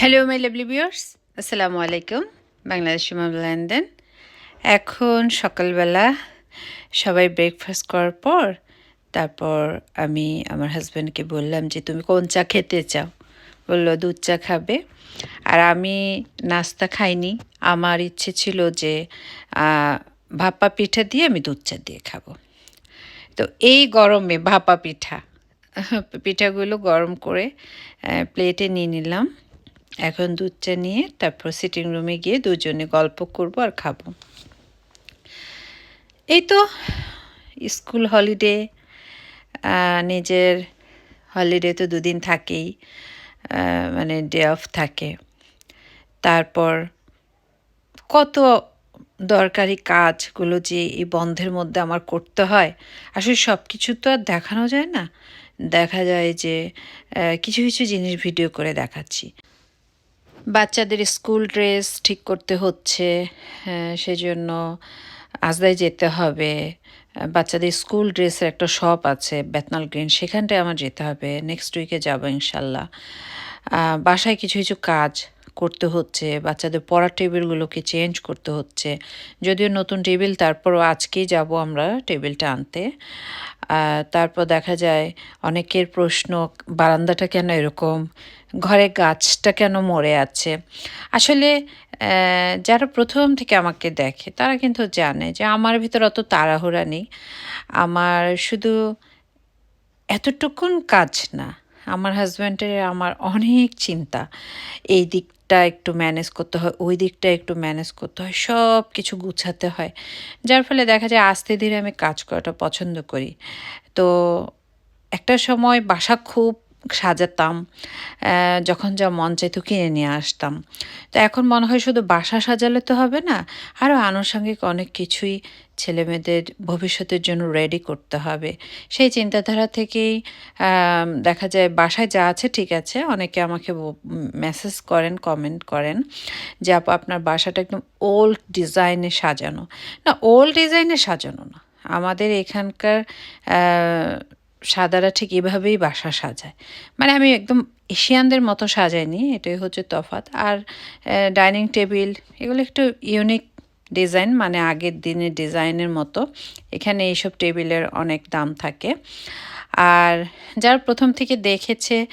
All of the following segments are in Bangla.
হ্যালো মাই লাভলি ভিউয়ার্স আসসালামু আলাইকুম বাংলাদেশ লেনদেন। এখন সকালবেলা সবাই ব্রেকফাস্ট করার পর তারপর আমি আমার হাজব্যান্ডকে বললাম যে, তুমি কোন চা খেতে চাও? বলল, দুধ চা খাবে। আর আমি নাস্তা খাইনি। আমার ইচ্ছে ছিল যে ভাপা পিঠা দিয়ে আমি দুধ চা দিয়ে খাব। তো এই গরমে ভাপা পিঠা, পিঠাগুলো গরম করে প্লেটে নিয়ে নিলাম। এখন দুধটা নিয়ে তারপর সিটিং রুমে গিয়ে দুজনে গল্প করব আর খাব। এই তো স্কুল হলিডে নিজের হলিডে তো দুদিন থাকেই মানে ডে অফ থাকে। তারপর কত দরকারি কাজগুলো যে এই বন্ধের মধ্যে আমার করতে হয়, আসলে সব কিছু তো আর দেখানো যায় না। দেখা যায় যে কিছু কিছু জিনিস ভিডিও করে দেখাচ্ছি। বাচ্চাদের স্কুল ড্রেস ঠিক করতে হচ্ছে হ্যাঁ, সেজন্য আজদায় যেতে হবে। বাচ্চাদের স্কুল ড্রেসের একটা শপ আছে বেতনাল গ্রিন সেখানটায় আমার যেতে হবে। নেক্সট উইকে যাব ইনশাল্লাহ। বাসায় কিছু কিছু কাজ করতে হচ্ছে বাচ্চাদের পড়ার টেবিলগুলোকে চেঞ্জ করতে হচ্ছে। যদিও নতুন টেবিল তারপরও আজকেই যাব আমরা টেবিলটা আনতে। তারপর দেখা যায় অনেকের প্রশ্ন বারান্দাটা কেন এরকম? ঘরে গাছটা কেন মরে আছে? আসলে যারা প্রথম থেকে আমাকে দেখে, তারা কিন্তু জানে যে আমার ভিতর অত তাড়াহুড়া নেই। আমার শুধু এতটুকুন কাজ না, আমার হাজব্যান্ডের আমার অনেক চিন্তা। এই দিকটা একটু ম্যানেজ করতে হয়, ওই দিকটা একটু ম্যানেজ করতে হয়, সব কিছু গুছাতে হয়। যার ফলে দেখা যায় আস্তে ধীরে আমি কাজ করাটা পছন্দ করি। তো একটা সময় বাসা খুব সাজাতাম যখন যা মন চাইতো কিনে নিয়ে আসতাম। তো এখন মনে হয় শুধু বাসা সাজালে তো হবে না আরও আনুষঙ্গিক অনেক কিছুই ছেলেমেয়েদের ভবিষ্যতের জন্য রেডি করতে হবে। সেই চিন্তাধারা থেকেই দেখা যায় বাসায় যা আছে ঠিক আছে, অনেকে আমাকে মেসেজ করেন কমেন্ট করেন যে, আপু, আপনার বাসাটা একদম ওল্ড ডিজাইনে সাজানো। না ওল্ড ডিজাইনে সাজানো না। আমাদের এখানকার সাদারা ঠিক এভাবেই বাসা সাজায়। মানে আমি একদম এশিয়ানদের মতো সাজাইনি, এটাই হচ্ছে তফাৎ। আর ডাইনিং টেবিল, এগুলো একটু ইউনিক ডিজাইন মানে আগের দিনের ডিজাইনের মতো। এখানে এইসব টেবিলের অনেক দাম থাকে। আর যারা প্রথম থেকে দেখেছে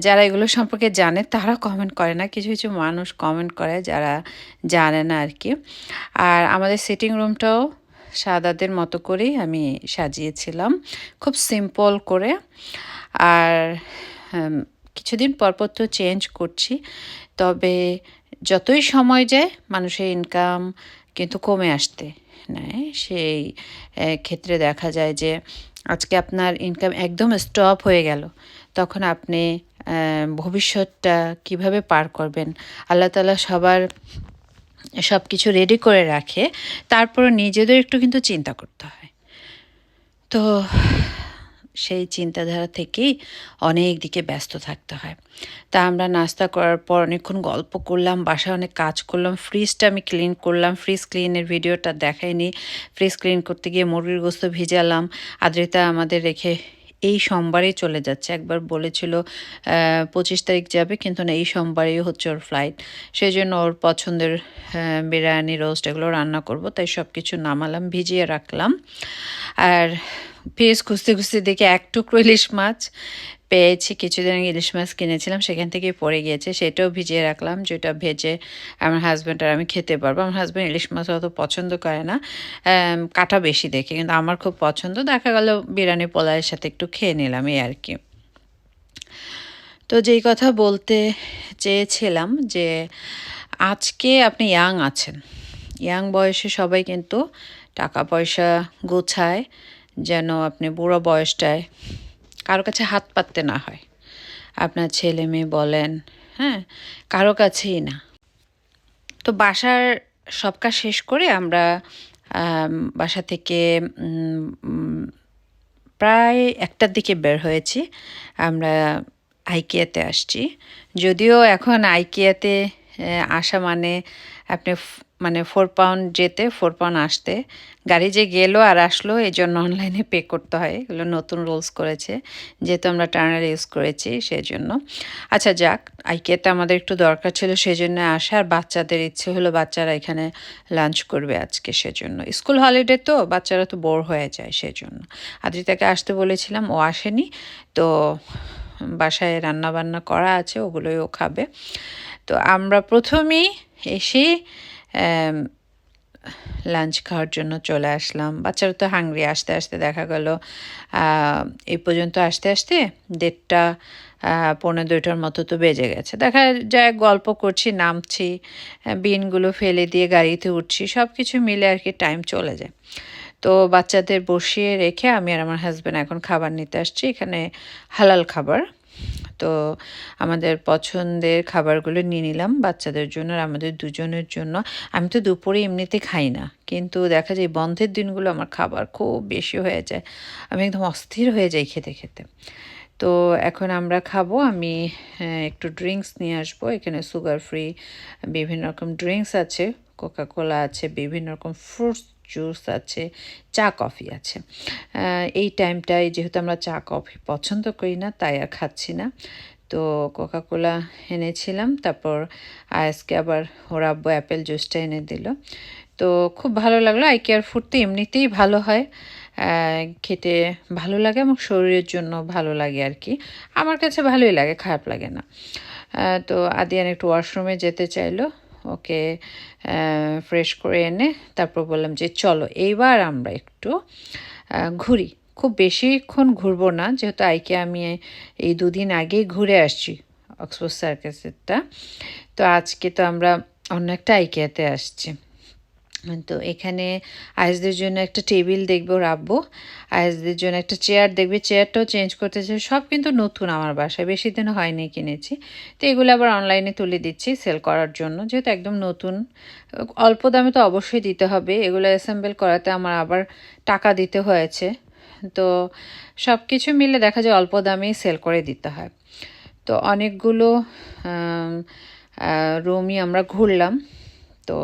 যারা এগুলো সম্পর্কে জানে, তারা কমেন্ট করে না। কিছু কিছু মানুষ কমেন্ট করে যারা জানে না আর কি। আর আমাদের সিটিং রুমটাও সাদাদের মতো করেই আমি সাজিয়েছিলাম। খুব সিম্পল করে। আর কিছুদিন পরপর তো চেঞ্জ করছি। তবে যতই সময় যায়, মানুষের ইনকাম কিন্তু কমে আসতে নেয়। সেই ক্ষেত্রে দেখা যায় যে, আজকে আপনার ইনকাম একদম স্টপ হয়ে গেল। তখন আপনি ভবিষ্যৎটা কীভাবে পার করবেন? আল্লাহ তালা সবার সব কিছু রেডি করে রাখে তারপরে নিজেদের একটু কিন্তু চিন্তা করতে হয়। তো সেই চিন্তাধারা থেকেই অনেক দিকে ব্যস্ত থাকতে হয়। তা আমরা নাস্তা করার পর অনেকক্ষণ গল্প করলাম, বাসায় অনেক কাজ করলাম ফ্রিজটা আমি ক্লিন করলাম ফ্রিজ ক্লিনের ভিডিওটা দেখাইনি। ফ্রিজ ক্লিন করতে গিয়ে মুরগির গোস্ত ভিজালাম, আদ্রিতা আমাদের রেখে এই সোমবারে চলে যাচ্ছে। একবার বলেছিল পঁচিশ তারিখ যাবে, কিন্তু না, এই সোমবারেই হচ্ছে ওর ফ্লাইট সেই জন্য ওর পছন্দের বিরিয়ানি রোস্ট এগুলো রান্না করব, তাই সব কিছু নামালাম, ভিজিয়ে রাখলাম। আর ফ্রিজ খুঁজতে খুঁজতে দেখি এক টুকরো ইলিশ মাছ পেয়েছি কিছুদিন ইলিশ মাছ কিনেছিলাম, সেখান থেকেই পড়ে গিয়েছে। সেটাও ভিজিয়ে রাখলাম, যেটা ভেজে আমার হাজব্যান্ড আর আমি খেতে পারব। আমার হাজব্যান্ড ইলিশ মাছ অত পছন্দ করে না কাটা বেশি দেখে, কিন্তু আমার খুব পছন্দ। দেখা গেল বিরিয়ানি পোলাওয়ের সাথে একটু খেয়ে নিলাম, এই আর কি। তো যেই কথা বলতে চেয়েছিলাম যে, আজকে আপনি ইয়াং আছেন। ইয়াং বয়সে সবাই কিন্তু টাকা পয়সা গোছায়, যেন আপনি বুড়ো বয়সটায় কারও কাছে হাত পাততে না হয়। আপনার ছেলে মেয়ে বলেন হ্যাঁ কারও কাছেই না। তো বাসার সব কাজ শেষ করে আমরা বাসা থেকে প্রায় একটার দিকে বের হয়েছি। আমরা আইকিয়াতে আসছি। যদিও এখন আইকিয়াতে আসা মানে আপনি মানে ফোর পাউন্ড যেতে ফোর পাউন্ড আসতে, গাড়ি যে গেলো আর আসলো, এই জন্য অনলাইনে পে করতে হয়। এগুলো নতুন রুলস করেছে, যেহেতু আমরা টার্নার ইউজ করেছি সেই জন্য আচ্ছা যাক আইকিয়াতে আমাদের একটু দরকার ছিল সেই জন্য আসা। আর বাচ্চাদের ইচ্ছে হলো বাচ্চারা এখানে লাঞ্চ করবে আজকে, সেজন্য। স্কুল হলিডে তো, বাচ্চারা তো বোর হয়ে যায়, সেজন্য। আদ্রিতাকে আসতে বলেছিলাম, ও আসেনি। তো বাসায় রান্না বান্না করা আছে, ওগুলোই ও খাবে। তো আমরা প্রথমেই এসে লাঞ্চ খাওয়ার জন্য চলে আসলাম। বাচ্চারা তো হাংরি আসতে আসতে দেখা গেল এই পর্যন্ত আসতে আসতে দেড়টা পৌনে দুইটার মতো তো বেজে গেছে। দেখা যায় গল্প করছি, নামছি বিনগুলো ফেলে দিয়ে গাড়িতে উঠছি সব কিছু মিলে আর কি টাইম চলে যায়। তো বাচ্চাদের বসিয়ে রেখে আমি আর আমার হাজব্যান্ড এখন খাবার নিতে আসছি, এখানে হালাল খাবার। তো আমাদের পছন্দের খাবারগুলো নিয়ে নিলাম বাচ্চাদের জন্য আর আমাদের দুজনের জন্য। আমি তো দুপুরে এমনিতে খাই না, কিন্তু দেখা যায় বন্ধের দিনগুলো আমার খাবার খুব বেশি হয়ে যায়। আমি একদম অস্থির হয়ে যাই খেতে খেতে। তো এখন আমরা খাব, আমি একটু ড্রিঙ্কস নিয়ে আসব। এখানে সুগার ফ্রি বিভিন্ন রকম ড্রিঙ্কস আছে কোকা কোলা আছে, বিভিন্ন রকম ফ্রুটস জুস আছে, চা কফি আছে। এই টাইমটায় যেহেতু আমরা চা কফি পছন্দ করি না, তাই আর খাচ্ছি না। তো কোকা কোলা এনেছিলাম, তারপর আজকে আবার ওর অ্যাপেল জুসটা এনে দিল। তো খুব ভালো লাগল আই কেয়ার ফুড তো এমনিতেই ভালো হয়। খেতে ভালো লাগে এবং শরীরের জন্য ভালো লাগে আর কি। আমার কাছে ভালোই লাগে, খারাপ লাগে না। তো আদিয়ান একটু ওয়াশরুমে যেতে চাইলো। ওকে ফ্রেশ করে এনে তারপর বললাম যে চলো এইবার আমরা একটু ঘুরি। খুব বেশিক্ষণ ঘুরবো না, যেহেতু আইকে আমি এই দুদিন আগেই ঘুরে আসছি অক্সফোর্ড সার্কাসেরটা তো আজকে তো আমরা অন্য একটা আইকিয়াতে আসছি। তো এখানে আয়েসদের জন্য একটা টেবিল দেখব, রাখব। আয়েসদের জন্য একটা চেয়ার দেখবে। চেয়ারটাও চেঞ্জ করতে চাই। সব কিন্তু নতুন আমার বাসায়। বেশি দিন হয়নি কিনেছি। তো এগুলো আবার অনলাইনে তুলে দিচ্ছি সেল করার জন্য। যেহেতু একদম নতুন, অল্প দামে তো অবশ্যই দিতে হবে। এগুলো অ্যাসেম্বল করাতে আমার আবার টাকা দিতে হয়েছে। তো সব কিছু মিলে দেখা যায় অল্প দামেই সেল করে দিতে হয়। তো অনেকগুলো রুমই আমরা ঘুরলাম। তো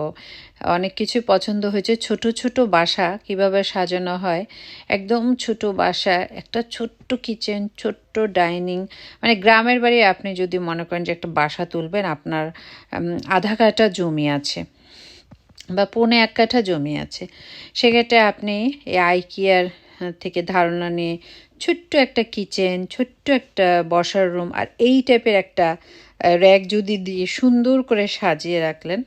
অনেক কিছু পছন্দ হয়েছে। ছোট ছোট বাসা কীভাবে সাজানো হয়? একদম ছোট বাসা, একটা ছোট্ট কিচেন ছোট্ট ডাইনিং মানে গ্রামের বাড়ি আপনি যদি মনে করেন যে একটা বাসা তুলবেন, আপনার আধা কাঠা জমি আছে বা পৌনে এক কাঠা জমি আছে। সেক্ষেত্রে আপনি এই আইকিয়ার থেকে ধারণা নিয়ে ছোট্ট একটা কিচেন ছোট্ট একটা বসার রুম আর এই টাইপের একটা র্যাক যদি দিয়ে সুন্দর করে সাজিয়ে রাখলেন,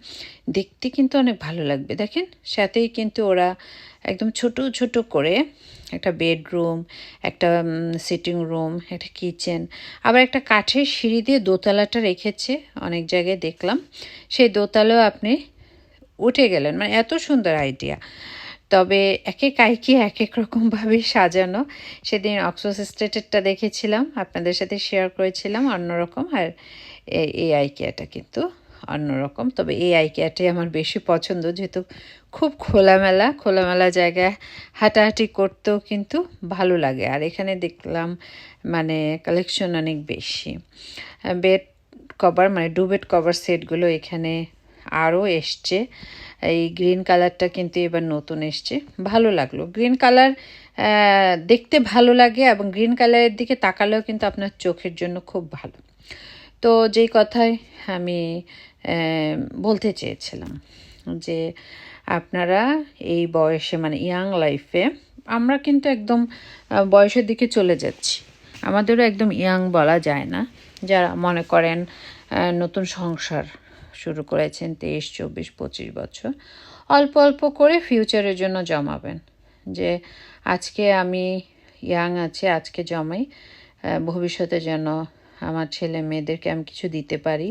দেখতে কিন্তু অনেক ভালো লাগবে। দেখেন, সাথেই কিন্তু ওরা একদম ছোট ছোট করে একটা বেডরুম, একটা সিটিং রুম একটা কিচেন আবার একটা কাঠের সিঁড়ি দিয়ে দোতলাটা রেখেছে অনেক জায়গায় দেখলাম। সেই দোতলাও আপনি উঠে গেলেন। মানে এত সুন্দর আইডিয়া তবে এক এক আইকি এক এক রকমভাবে সাজানো। সেদিন অক্সফোর্ড স্টেটেরটা দেখেছিলাম, আপনাদের সাথে শেয়ার করেছিলাম অন্যরকম। আর এই আইকিয়াটা কিন্তু অন্যরকম। তবে এই আইকিয়াটাই আমার বেশি পছন্দ, যেহেতু খুব খোলামেলা খোলামেলা জায়গায় হাঁটাহাঁটি করতেও কিন্তু ভালো লাগে। আর এখানে দেখলাম মানে কালেকশন অনেক বেশি। বেড কভার মানে ডু বেড কভার সেটগুলো এখানে আরও এসছে। এই গ্রিন কালারটা কিন্তু এবার নতুন এসছে। ভালো লাগল। গ্রিন কালার দেখতে ভালো লাগে এবং গ্রিন কালারের দিকে তাকালেও কিন্তু আপনার চোখের জন্য খুব ভালো। তো যেই কথায় আমি বলতে চেয়েছিলাম যে আপনারা এই বয়সে মানে ইয়াং লাইফে আমরা কিন্তু একদম বয়সের দিকে চলে যাচ্ছি। আমাদেরও একদম ইয়াং বলা যায় না। যারা মনে করেন নতুন সংসার শুরু করেছেন তেইশ, চব্বিশ, পঁচিশ বছর, অল্প অল্প করে ফিউচারের জন্য জমাবেন। যে আজকে আমি ইয়াং আছি, আজকে জমাই ভবিষ্যতে যেন আমার ছেলে মেয়েদেরকে আমি কিছু দিতে পারি।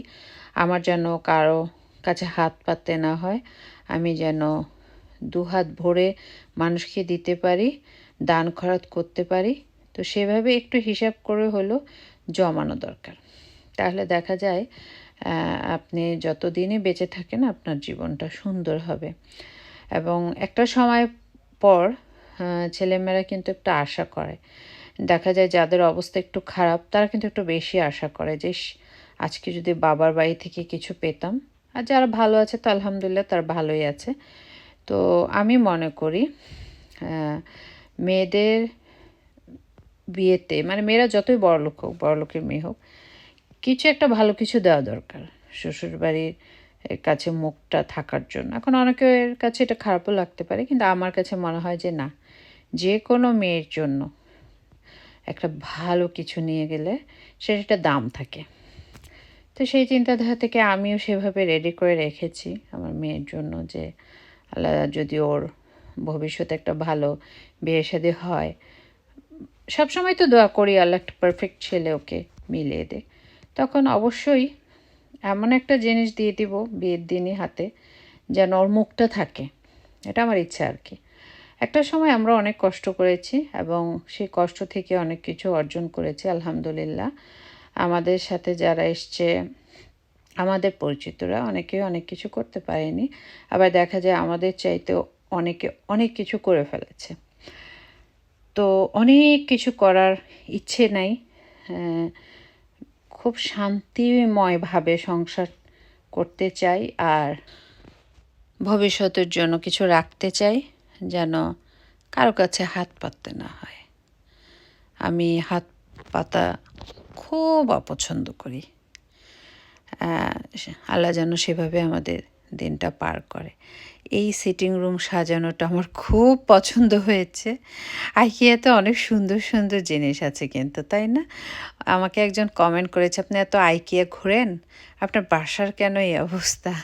আমার যেন কারও কাছে হাত পাততে না হয়, আমি যেন দু হাত ভরে মানুষকে দিতে পারি, দান খরচ করতে পারি। তো সেভাবে একটু হিসাব করে হলো জমানো দরকার। তাহলে দেখা যায় আপনি যতদিনই বেঁচে থাকেন আপনার জীবনটা সুন্দর হবে। এবং একটা সময় পর ছেলেমেয়েরা কিন্তু একটা আশা করে। দেখা যায় যাদের অবস্থা একটু খারাপ, তারা কিন্তু একটু বেশি আশা করে যে আজকে যদি বাবার বাড়ি থেকে কিছু পেতাম। আর যারা ভালো আছে, তো আলহামদুলিল্লাহ তার ভালোই আছে। তো আমি মনে করি মেয়েদের বিয়েতে মানে মেয়েরা যতই বড় লোক হোক, বড় লোকের মেয়ে হোক, কিছু একটা ভালো কিছু দেওয়া দরকার। শ্বশুরবাড়ির কাছে মুখটা থাকার জন্য। এখন অনেকের কাছে এটা খারাপও লাগতে পারে, কিন্তু আমার কাছে মনে হয় যে, না, যে কোনো মেয়ের জন্য একটা ভালো কিছু নিয়ে গেলে সেটা একটা দাম থাকে। তো সেই চিন্তাধারা থেকে আমিও সেভাবে রেডি করে রেখেছি আমার মেয়ের জন্য যে, আল্লাহ যদি ওর ভবিষ্যতে একটা ভালো বিয়ে শাদী হয়, সবসময় তো দোয়া করি আল্লাহ একটা পারফেক্ট ছেলে ওকে মিলিয়ে দে। তখন অবশ্যই এমন একটা জিনিস দিয়ে দিব বিয়ের দিনই হাতে যেন ওর মুখটা থাকে, এটা আমার ইচ্ছা আর কি। একটা সময় আমরা অনেক কষ্ট করেছি এবং সেই কষ্ট থেকে অনেক কিছু অর্জন করেছি আলহামদুলিল্লাহ। আমাদের সাথে যারা এসছে আমাদের পরিচিতরা অনেকে অনেক কিছু করতে পারেনি আবার দেখা যায় আমাদের চাইতেও অনেকে অনেক কিছু করে ফেলেছে। তো অনেক কিছু করার ইচ্ছে নাই আহ, খুব শান্তিময়ভাবে সংসার করতে চাই আর ভবিষ্যতের জন্য কিছু রাখতে চাই। যেন কারও কাছে হাত পাততে না হয়। আমি হাত পাতা খুব অপছন্দ করি। আল্লাহ যেন সেভাবে আমাদের দিনটা পার করে। এই সিটিং রুম সাজানোটা আমার খুব পছন্দ হয়েছে। আইকিয়াতে অনেক সুন্দর সুন্দর জিনিস আছে কিন্তু, তাই না? আমাকে একজন কমেন্ট করেছে, আপনি এত আইকিয়া ঘোরেন? আপনার বাসার কেন এই অবস্থা?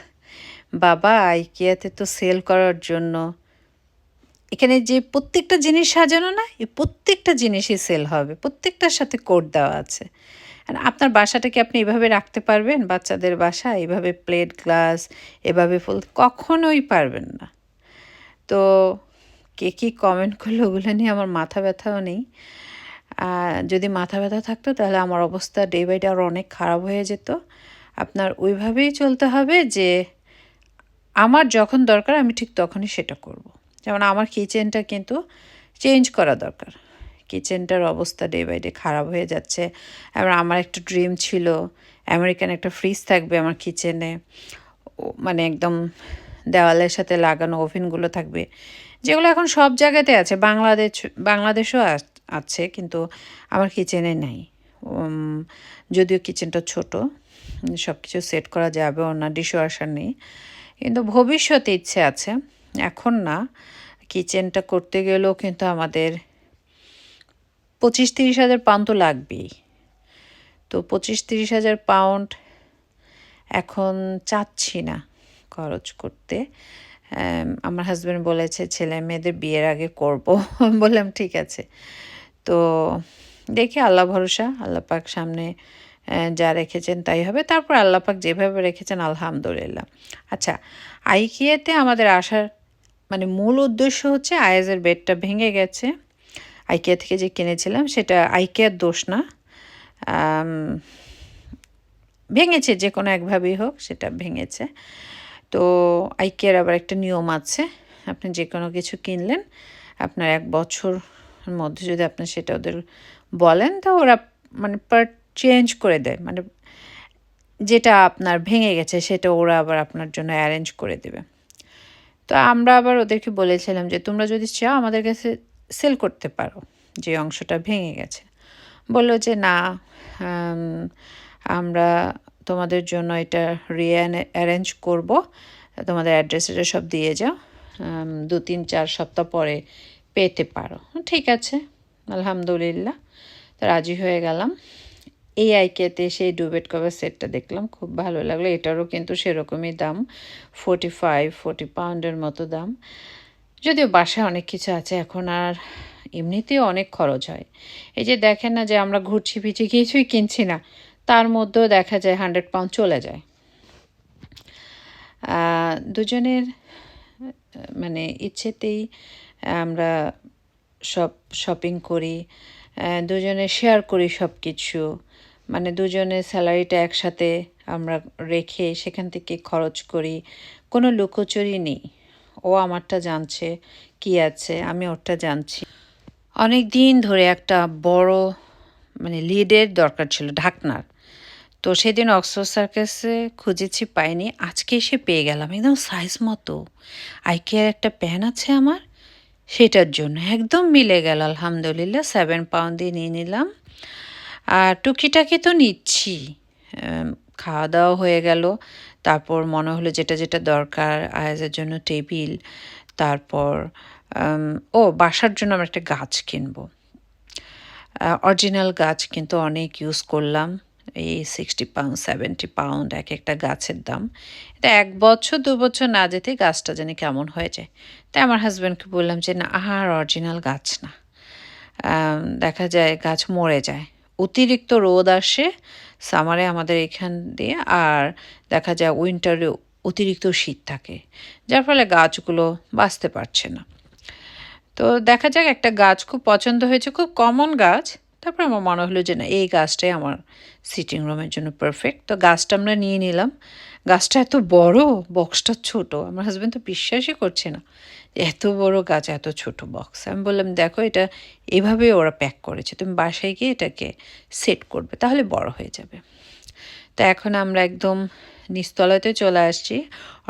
বাবা, আইকিয়াতে তো সেল করার জন্য এখানে যে প্রত্যেকটা জিনিস সাজানো না এই প্রত্যেকটা জিনিসই সেল হবে। প্রত্যেকটার সাথে কোড দেওয়া আছে। আর আপনার বাসাটাকে আপনি এভাবে রাখতে পারবেন, বাচ্চাদের বাসা, এভাবে প্লেট গ্লাস এভাবে ফুল, কখনোই পারবেন না। তো কে কী কমেন্ট করল ওগুলো নিয়ে আমার মাথা ব্যথাও নেই। যদি মাথা ব্যথা থাকতো তাহলে আমার অবস্থা ডে বাই ডে আরও অনেক খারাপ হয়ে যেত। আপনার ওইভাবেই চলতে হবে যে, আমার যখন দরকার আমি ঠিক তখনই সেটা করব। যেমন আমার কিচেনটা কিন্তু চেঞ্জ করা দরকার। কিচেনটার অবস্থা ডে বাই ডে খারাপ হয়ে যাচ্ছে। এবার আমার একটা ড্রিম ছিল, আমেরিকান একটা ফ্রিজ থাকবে আমার কিচেনে। মানে একদম দেওয়ালের সাথে লাগানো ওভেনগুলো থাকবে। যেগুলো এখন সব জায়গাতে আছে, বাংলাদেশ, বাংলাদেশও আছে কিন্তু আমার কিচেনে নেই। যদিও কিচেনটা ছোট সব কিছু সেট করা যাবে না ডিশওয়াশার নেই। কিন্তু ভবিষ্যতে ইচ্ছে আছে এখন না কিচেনটা করতে গেলেও কিন্তু আমাদের পঁচিশ তিরিশ হাজার পাউন্ড তো লাগবেই। তো পঁচিশ তিরিশ হাজার পাউন্ড এখন চাচ্ছি না খরচ করতে। আমার হাজব্যান্ড বলেছে, ছেলে মেয়েদের বিয়ের আগে করব। বললাম, ঠিক আছে। তো দেখি, আল্লাহ ভরসা, আল্লাহ পাক সামনে যা রেখেছেন তাই হবে। তারপর আল্লাহ পাক যেভাবে রেখেছেন, আলহামদুলিল্লাহ। আচ্ছা আইকিয়াতে আমাদের আসার মানে মূল উদ্দেশ্য হচ্ছে আয়াজের বেডটা ভেঙে গেছে। আইকিয়া থেকে যে কিনেছিলাম সেটা আইকিয়ার দোষ না। ভেঙেছে, যে কোনো একভাবেই হোক সেটা ভেঙেছে। তো আইকিয়ার আবার একটা নিয়ম আছে, আপনি যে কোনো কিছু কিনলেন, আপনার এক বছর মধ্যে যদি আপনি সেটা ওদের বলেন, তো ওরা মানে পার্ট চেঞ্জ করে দেয়। মানে যেটা আপনার ভেঙে গেছে সেটা ওরা আবার আপনার জন্য অ্যারেঞ্জ করে দেবে। তো আমরা আবার ওদেরকে বলেছিলাম যে, তোমরা যদি চাও আমাদের কাছে সেল করতে পারো। যে অংশটা ভেঙে গেছে। বলল যে, না আমরা তোমাদের জন্য এটা রিয়ান অ্যারেঞ্জ করব। তোমাদের অ্যাড্রেস এটা সব দিয়ে যাও। দু, তিন, চার সপ্তাহ পরে পেতে পারো। ঠিক আছে, আলহামদুলিল্লাহ। তো রাজি হয়ে গেলাম। এই আইকেতে সেই ডুবেট কভার সেটটা দেখলাম, খুব ভালো লাগল। এটারও কিন্তু সেরকমই দাম ফোর্টি ফাইভ ফোর্টি পাউন্ডের মতো দাম। যদিও বাসায় অনেক কিছু আছে, এখন আর এমনিতেও অনেক খরচ হয়। এই যে দেখেন না যে আমরা ঘুরছি ফিরছি, কিছুই কিনছি না, তার মধ্যেও দেখা যায় হান্ড্রেড পাউন্ড চলে যায়। দুজনের মানে ইচ্ছেতেই আমরা সব শপিং করি দুজনে শেয়ার করি সব কিছু মানে দুজনের স্যালারিটা একসাথে আমরা রেখে সেখান থেকে খরচ করি। কোনো লুকোচুরি নেই। ও আমারটা জানছে, কি আছে, আমি ওরটা জানছি। অনেক দিন ধরে একটা বড় মানে লিডের দরকার ছিল, ঢাকনার। তো সেদিন অক্সফোর্ড সার্কাসে খুঁজেছি, পাইনি। আজকে এসে পেয়ে গেলাম, একদম সাইজ মতো। আইকিয়ার একটা প্যান আছে আমার, সেটার জন্য। একদম মিলে গেল, আলহামদুলিল্লাহ সেভেন পাউন্ড দিয়ে নিয়ে নিলাম। আর টুকিটাকি তো নিচ্ছি। খাওয়া দাওয়া হয়ে গেল। তারপর মনে হলো যেটা যেটা দরকার, আয়াজের জন্য টেবিল। তারপর ও, বাসার জন্য আমরা একটা গাছ কিনবো। অরিজিনাল গাছ কিন্তু অনেক ইউজ করলাম। এই সিক্সটি পাউন্ড সেভেন্টি পাউন্ড এক একটা গাছের দাম। এটা এক বছর, দু বছর না যেতে গাছটা যেন কেমন হয়ে যায়। তাই আমার হাজব্যান্ডকে বললাম যে, না, আর অরিজিনাল গাছ না। দেখা যায় গাছ মরে যায়। অতিরিক্ত রোদ আসে সামারে আমাদের এখান দিয়ে, আর দেখা যায় উইন্টারে অতিরিক্ত শীত থাকে, যার ফলে গাছগুলো বাঁচতে পারছে না। তো দেখা যাক, একটা গাছ খুব পছন্দ হয়েছে, খুব কমন গাছ। তারপর আমার মনে হলো যে না, এই গাছটাই আমার সিটিং রুমের জন্য পারফেক্ট তো গাছটা আমরা নিয়ে নিলাম। গাছটা এত বড় বক্সটা ছোট, আমার হাজব্যান্ড তো বিশ্বাসই করছে না। এত বড় গাছ, এত ছোট বক্স আমি বললাম, দেখো, এটা এভাবে ওরা প্যাক করেছে। তুমি বাসায় গিয়ে এটাকে সেট করবে, তাহলে বড় হয়ে যাবে। তো এখন আমরা একদম নিচতলাতে চলে আসছি।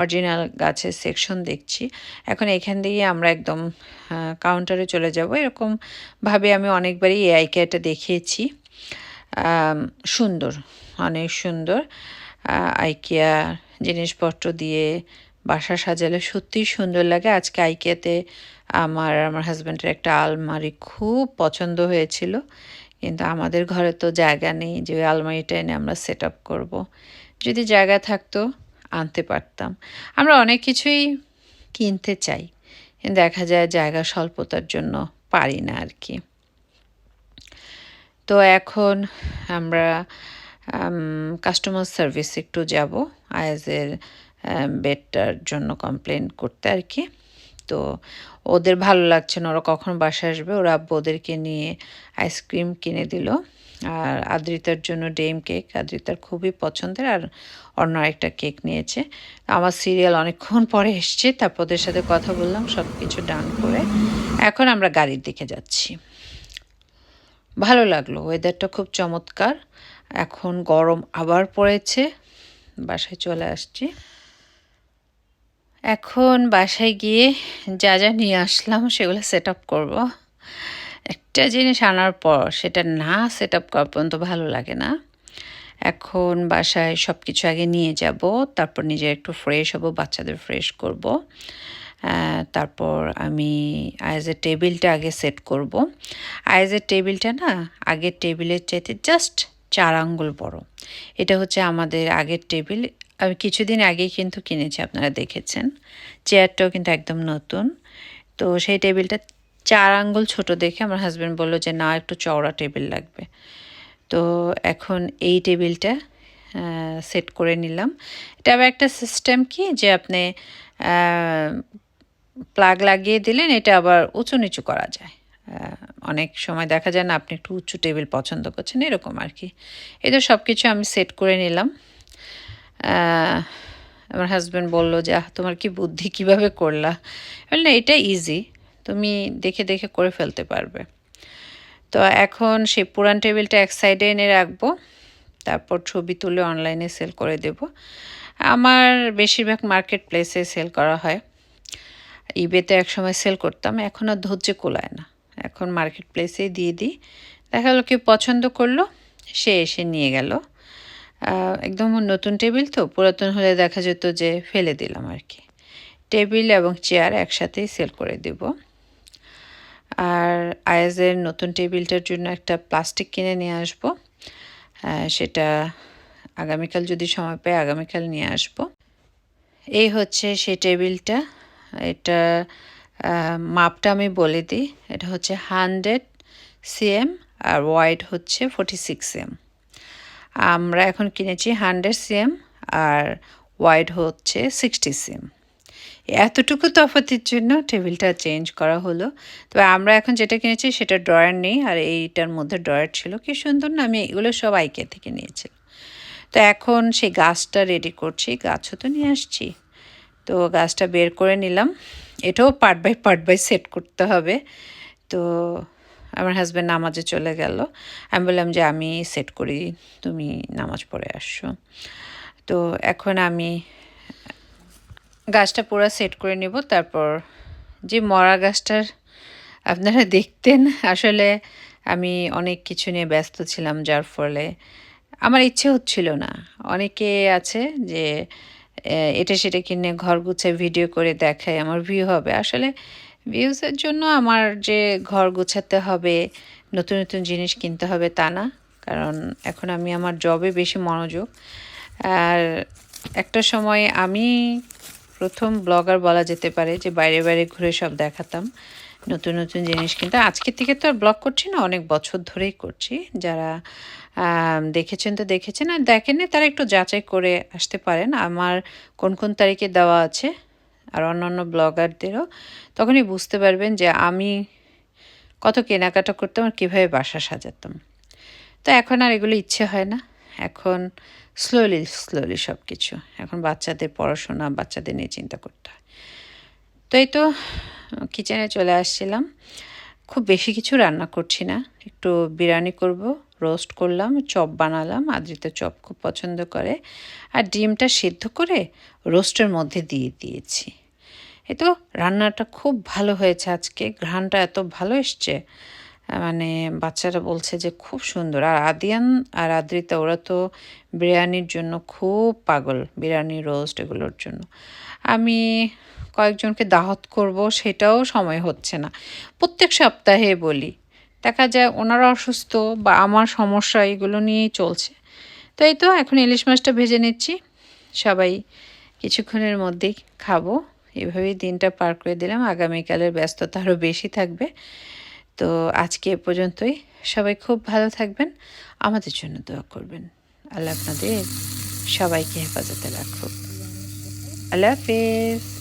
অরিজিনাল গাছের সেকশন দেখছি। এখন এখান দিয়ে আমরা একদম কাউন্টারে চলে যাব। এরকম ভাবে আমি অনেকবারই এই আইকিয়াটা দেখিয়েছি। সুন্দর, অনেক সুন্দর। আইকিয়া জিনিসপত্র দিয়ে বাসা সাজালে সত্যিই সুন্দর লাগে। আজকে আইকিয়াতে আমার আমার হাজব্যান্ডের একটা আলমারি খুব পছন্দ হয়েছিল। কিন্তু আমাদের ঘরে তো জায়গা নেই, যে ওই আলমারিটা এনে আমরা সেট আপ করব। যদি জায়গা থাকতো, আনতে পারতাম। আমরা অনেক কিছুই কিনতে চাই, কিন্তু দেখা যায় জায়গা স্বল্পতার জন্য পারি না আর কি তো এখন আমরা কাস্টমার সার্ভিস একটু যাব আয়াজের বেডটার জন্য কমপ্লেন করতে আর কি তো ওদের ভালো লাগছে না, ওরা কখন বাসায় আসবে? ওরা আব্বু ওদেরকে নিয়ে আইসক্রিম কিনে দিল। আর আদ্রিতার জন্য ডেম কেক আদ্রিতার খুবই পছন্দের আর অন্য একটা কেক নিয়েছে। আমার সিরিয়াল অনেকক্ষণ পরে এসছে, তারপর ওদের সাথে কথা বললাম সব কিছু ডান করে এখন আমরা গাড়ির দিকে যাচ্ছি। ভালো লাগল ওয়েদারটা খুব চমৎকার। এখন গরম আবার পড়েছে, বাসায় চলে আসছি। এখন বাসায় গিয়ে যা যা নিয়ে আসলাম সেগুলো সেট আপ করব। একটা জিনিস আনার পর সেটা না সেট আপ করা পর্যন্ত ভালো লাগে না। এখন বাসায় সব কিছু আগে নিয়ে যাব, তারপর নিজে একটু ফ্রেশ হব, বাচ্চাদের ফ্রেশ করব। তারপর আমি আয়েজের টেবিলটা আগে সেট করব। আয়েজের টেবিলটা না, আগের টেবিলের চাইতে জাস্ট চার আঙ্গুল বড়। এটা হচ্ছে আমাদের আগের টেবিল আমি কিছুদিন আগেই কিন্তু কিনেছি, আপনারা দেখেছেন। চেয়ারটাও কিন্তু একদম নতুন। তো সেই টেবিলটা চার আঙ্গুল ছোট দেখে আমার হাজব্যান্ড বলল যে, না, একটু চওড়া টেবিল লাগবে। তো এখন এই টেবিলটা সেট করে নিলাম। এটা আবার একটা সিস্টেম কি যে আপনি প্লাগ লাগিয়ে দিলেন, এটা আবার উঁচু নিচু করা যায়। অনেক সময় দেখা যায় না, আপনি একটু উঁচু টেবিল পছন্দ করছেন, এরকম আর কি। তো সব কিছু আমি সেট করে নিলাম। আমার হাজব্যান্ড বলল যে, আহ, তোমার কি বুদ্ধি? কীভাবে করলা? না, এটা ইজি তুমি দেখে দেখে করে ফেলতে পারবে। তো এখন সেই পুরান টেবিলটা এক সাইডে এনে রাখব। তারপর ছবি তুলে অনলাইনে সেল করে দেব। আমার বেশিরভাগ মার্কেট প্লেসে সেল করা হয়। ইবেতে একসময় সেল করতাম, এখন আর ধৈর্য কোলায় না। এখন মার্কেট প্লেসেই দিয়ে দিই। দেখা গেলো কেউ পছন্দ করল, সে এসে নিয়ে গেল। একদম নতুন টেবিল তো, পুরাতন হলে দেখা যেত যে ফেলে দিলাম আর কি। টেবিল এবং চেয়ার একসাথেই সেল করে দেব। আর আয়াজের নতুন টেবিলটার জন্য একটা প্লাস্টিক কিনে নিয়ে আসব। সেটা আগামীকাল যদি সময় পাই আগামীকাল নিয়ে আসব। এই হচ্ছে সেই টেবিলটা। এটা মাপটা আমি বলে দিই। এটা হচ্ছে হান্ড্রেড সিএম আর ওয়াইড হচ্ছে ফোর্টি সিক্স এম। আমরা এখন কিনেছি হান্ড্রেড সিএম আর ওয়াইড হচ্ছে সিক্সটি সিএম। এতটুকু তফাতির জন্য টেবিলটা চেঞ্জ করা হলো। তবে আমরা এখন যেটা কিনেছি সেটা ড্রয়ার নেই আর এইটার মধ্যে ড্রয়ার ছিল। কি সুন্দর না, আমি এগুলো সব আইকে থেকে নিয়েছিলাম তো এখন সেই গাছটা রেডি করছি, গাছও তো নিয়ে আসছি। তো গাছটা বের করে নিলাম। এটাও part by part by set করতে হবে। তো আমার হাজব্যান্ড নামাজে চলে গেল। আমি বললাম যে, আমি সেট করি, তুমি নামাজ পড়ে আসছো তো এখন আমি গাছটা পুরো সেট করে নেব। তারপর যে মরা গাছটার আপনারা দেখতেন, আসলে আমি অনেক কিছু নিয়ে ব্যস্ত ছিলাম যার ফলে আমার ইচ্ছে হচ্ছিল না। অনেকে আছে যে এটা সেটা কিনে ঘর গুছায় ভিডিও করে দেখায়, আমার ভিউ হবে। আসলে ভিউজের জন্য আমার যে ঘর গোছাতে হবে, নতুন নতুন জিনিস কিনতে হবে তা না। কারণ এখন আমি আমার জবে বেশি মনোযোগ। আর একটা সময় আমি প্রথম ব্লগার বলা যেতে পারে যে বাইরে বাইরে ঘুরে সব দেখাতাম, নতুন নতুন জিনিস কিন্তু। আজকে থেকে তো আর ব্লগ করছি না, অনেক বছর ধরেই করছি। যারা দেখেছেন তো দেখেছেন। আর দেখেননি তারা একটু যাচাই করে আসতে পারেন। আমার কোন কোন তারিখে দেওয়া আছে? আর অন্যান্য ব্লগারদেরও, তখনই বুঝতে পারবেন যে আমি কত কেনাকাটা করতাম আর কীভাবে বাসা সাজাতাম। তো এখন আর এগুলো ইচ্ছে হয় না। এখন স্লোলি স্লোলি সব কিছু এখন বাচ্চাদের পড়াশোনা, বাচ্চাদের নিয়ে চিন্তা করতে হয়। তো এই তো কিচেনে চলে আসছিলাম। খুব বেশি কিছু রান্না করছি না। একটু বিরিয়ানি করব রোস্ট করলাম, চপ বানালাম। আদ্রিতা চপ খুব পছন্দ করে। আর ডিমটা সিদ্ধ করে রোস্টের মধ্যে দিয়ে দিয়েছি। এই তো রান্নাটা খুব ভালো হয়েছে আজকে। ঘ্রাণটা এত ভালো এসছে। মানে বাচ্চারা বলছে যে খুব সুন্দর। আর আদিয়ান আর আদ্রিতা, ওরা তো বিরিয়ানির জন্য খুব পাগল, বিরিয়ানি রোস্ট এগুলোর জন্য। আমি কয়েকজনকে দাহত করব, সেটাও সময় হচ্ছে না। প্রত্যেক সপ্তাহে বলি, দেখা যায় ওনারা অসুস্থ বা আমার সমস্যা এগুলো নিয়েই চলছে। তো এই তো, এখন ইলিশ মাছটা ভেজে নিচ্ছি। সবাই কিছুক্ষণের মধ্যেই খাব। এভাবেই দিনটা পার করে দিলাম। আগামীকালের ব্যস্ততা আরও বেশি থাকবে। তো আজকে এ পর্যন্তই। সবাই খুব ভালো থাকবেন। আমাদের জন্য দোয়া করবেন। আল্লাহ আপনাদের সবাইকে হেফাজতে রাখুক। আল্লাহ হাফেজ।